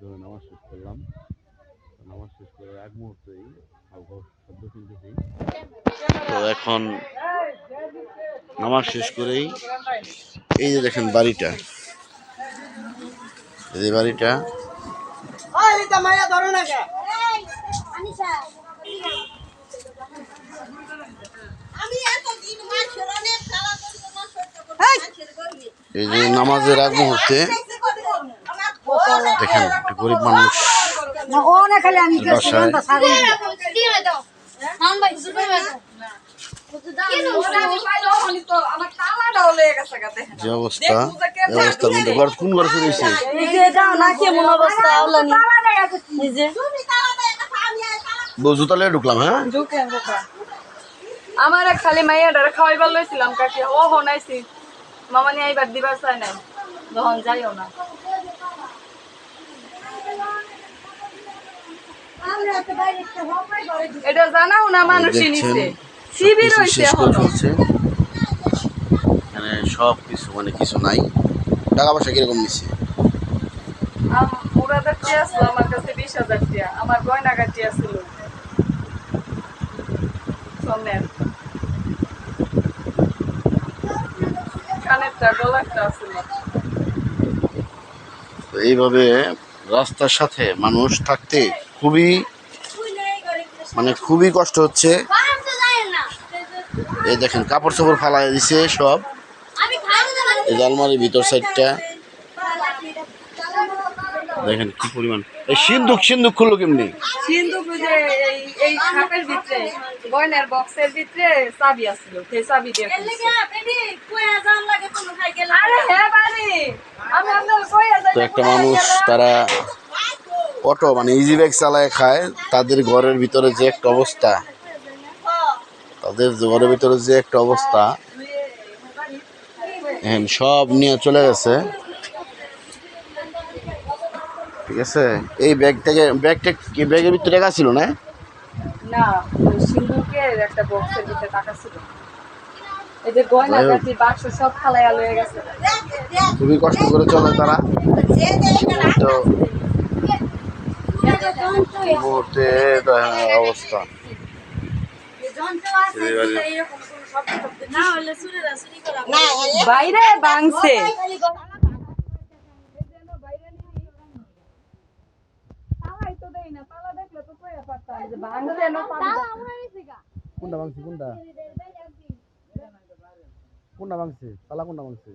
জন্য নামাজ শেষ করলাম। নামাজ শেষ করে এক মুহূর্তেই শব্দ শুনতেছি। তো এখন নামাজ শেষ করেই এই যে দেখেন বাড়িটা। এই যে বাড়িটা। এই যে নামাজের এক মুহূর্তে দেখেন। গরিব মানুষ। যে অবস্থা অবস্থার মধ্যে ঘর কোন ঘরে তালে ঢুকলাম হ্যাঁ? আমার এক খালি মাইয়াটারে খাওয়াইবার লইছিলাম কাকি ও হনাইছি। মামা নিয়ে আইবার দিবার চাই নাই। তখন যাইও না। এটা জানাও না মানুষই নিছে শিবির হইছে এখানে। সব কিছু মানে কিছু নাই। টাকা পয়সা কীরকম নিচ্ছে? টিয়া ছিল আমার কাছে বিশ হাজার টিয়া। আমার গয়নাগার টিয়া ছিল। সোনের কানেরটা ডলারটা ছিল তো এইভাবে রাস্তার সাথে মানুষ থাকতে খুবই মানে খুবই কষ্ট হচ্ছে। এই দেখেন কাপড় চোপড় ফালাই দিছে সব। এই আলমারির ভিতর সাইডটা। দেখেন কি পরিমাণ। এই সিন্ধুক সিন্ধুক খুললো কেমনি? সিন্ধু এই এই খাপের ভিতরে গয়নার বক্সের ভিতরে চাবি আছিল সেই চাবি দিয়ে খুলছে। আরে হ্যাঁ তো একটা মানুষ তারা অটো মানে ইজি ব্যাগ চালায় খায়। তাদের ঘরের ভিতরে যে একটা অবস্থা তাদের ঘরের ভিতরে যে একটা অবস্থা হ্যাঁ সব নিয়ে চলে গেছে। ঠিক আছে? এই ব্যাগ থেকে ব্যাগটা কি ব্যাগের ভিতরে টাকা ছিল না? না একটা বক্সের ভিতরে টাকা ছিল। এই যে গয়না বাক্স সব ফালাইয়া লয়ে গেছে। খুবই কষ্ট করে চলে তারা। তো মুহূর্তে অবস্থা। বাইরে বাংছে কোনটা ভাঙছে কোনটা? কোনটা ভাঙছে? তালা কোনটা ভাঙছে।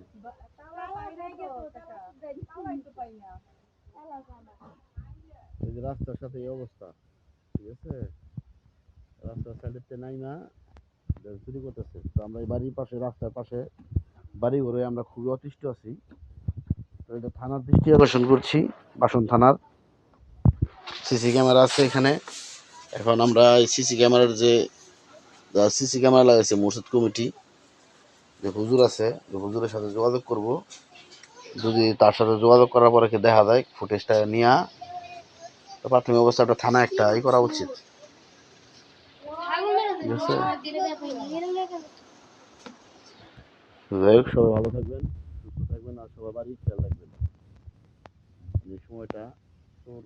এই যে রাস্তার সাথে এই অবস্থা, ঠিক আছে? রাস্তার সাইডেতে নাই না চুরি করতেছে। তো আমরা এই বাড়ির পাশে, রাস্তার পাশে, বাড়ি ঘরে আমরা খুবই অতিষ্ঠ আছি। তো এটা থানার দৃষ্টি আকর্ষণ করছি, বাসন থানার। সিসি ক্যামেরা আছে এখানে। এখন আমরা এই সিসি ক্যামেরার যে সিসি ক্যামেরা লাগাইছে মসজিদ কমিটি, যে হুজুর আছে, যে হুজুরের সাথে যোগাযোগ করব। যদি তার সাথে যোগাযোগ করার পরে দেখা যায়, ফুটেজটা নিয়ে প্রাথমিক একটা থানা একটা ই করা উচিত। যাই হোক সবাই ভালো থাকবেন, সুস্থ থাকবেন, আর সবার বাড়ি খেয়াল রাখবেন। এই সময়টা তোর।